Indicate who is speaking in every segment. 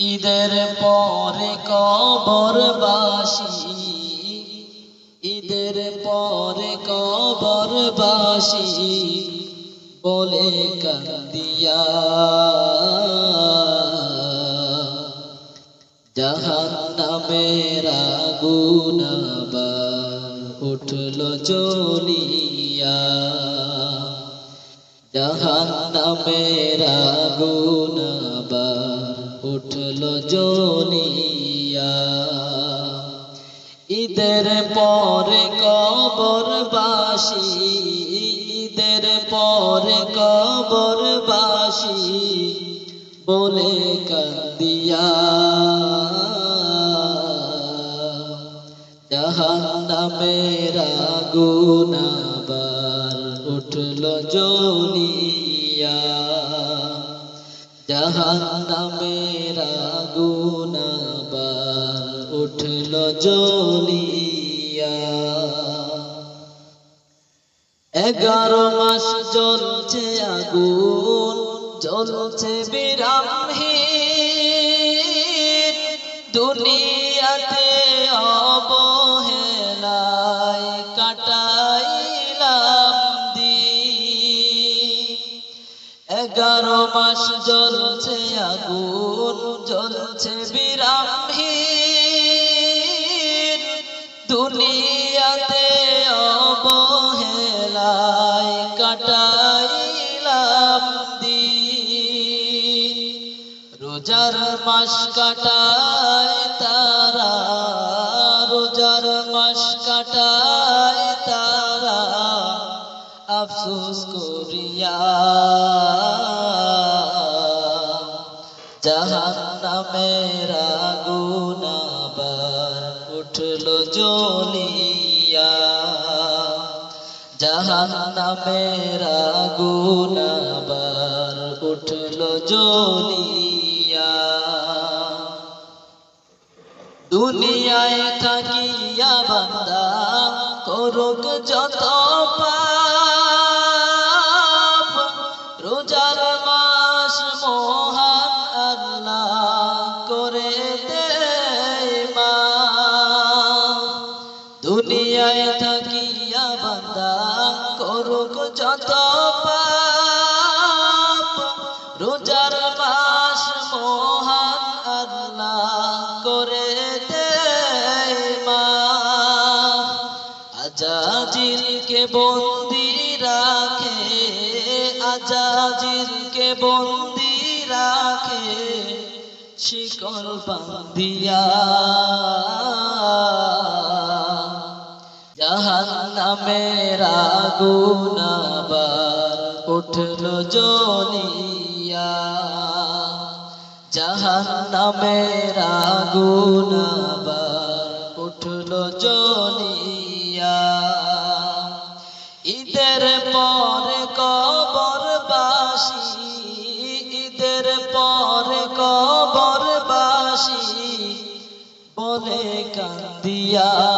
Speaker 1: ঈদের পরে কবরবাসী, ঈদের পরে কবরবাসী বলে কান্দিয়া। জাহান নামের আগুনাবা উঠল জ্বলিয়া। জাহান নামের আগুনাবা উঠল জ্বলিয়া ঈদের পরে কবরবাসী, ঈদের পরে কবরবাসী বলে কান্দিয়া। জাহান্নামের আগুন আবার উঠল জ্বলিয়া জাহান্নামের আগুন উঠল জ্বলিয়া এগারো মাস জ্বলছে আগুন জ্বলছে বিরামহীন দুনিয়াতে মাস জ্বলছে আগুন, জ্বলছে বিরামহীন। দুনিয়াতে অবহেলায় কাটাইলাম দিন। রোজার মাস কাটায় তারা, রোজার মাস কাটায় তারা। আফসোস করিয়া জাহান্নামের আগুন আবার উঠল জ্বলিয়া। জাহান্নামের আগুন আবার উঠল জ্বলিয়া। দুনিয়ায় থাকিয়া বান্দা করুক যত পাপ দুনিয়ায় থাকিয়া বান্দা করুক যত পাপ। রোজার মাস মহান আল্লাহ করে আজাজিলকে বন্দি রাখে, আজাজিলকে বন্দি রাখে, শিকল বান্দিয়া জাহান্নামের আগুন আবার উঠল জ্বলিয়া জাহান্নামের আগুন আবার উঠল জ্বলিয়া ঈদের পরে কবরবাসী ঈদের পরে কবরবাসী বলে কান্দিয়া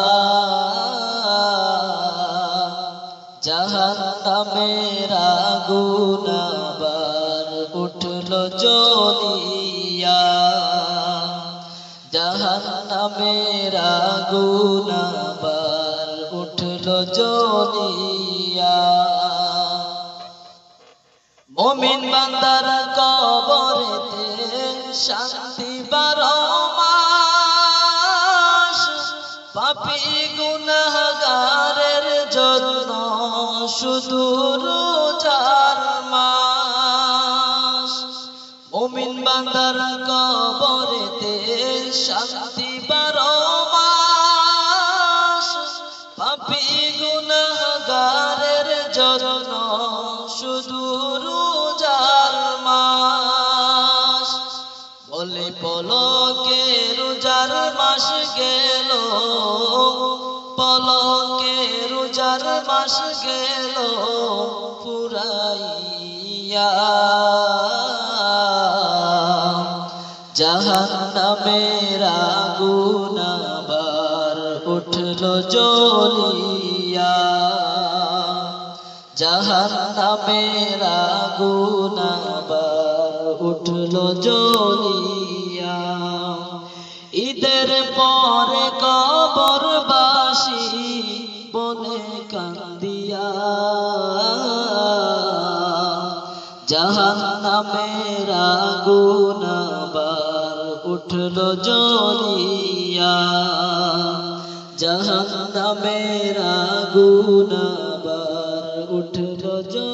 Speaker 1: জাহান্নামের আগুন আবার উঠল জ্বলিয়া জাহান্নামের আগুন আবার উঠল জ্বলিয়া মমিন বান্দার কবরেতে শান্তি বারমাস শুধু রোজার মাস। মুমিন বান্দার কবরেতে শান্তি মাস গেল পুরাইয়া। জাহান্নামের আগুন আবার উঠল জ্বলিয়া। জাহান্নামের আগুন আবার উঠল উঠল জাহান্নামের আগুন আবার উঠল জ্বলিয়া জাহান্নামের আগুন আবার উঠল জ্বলিয়া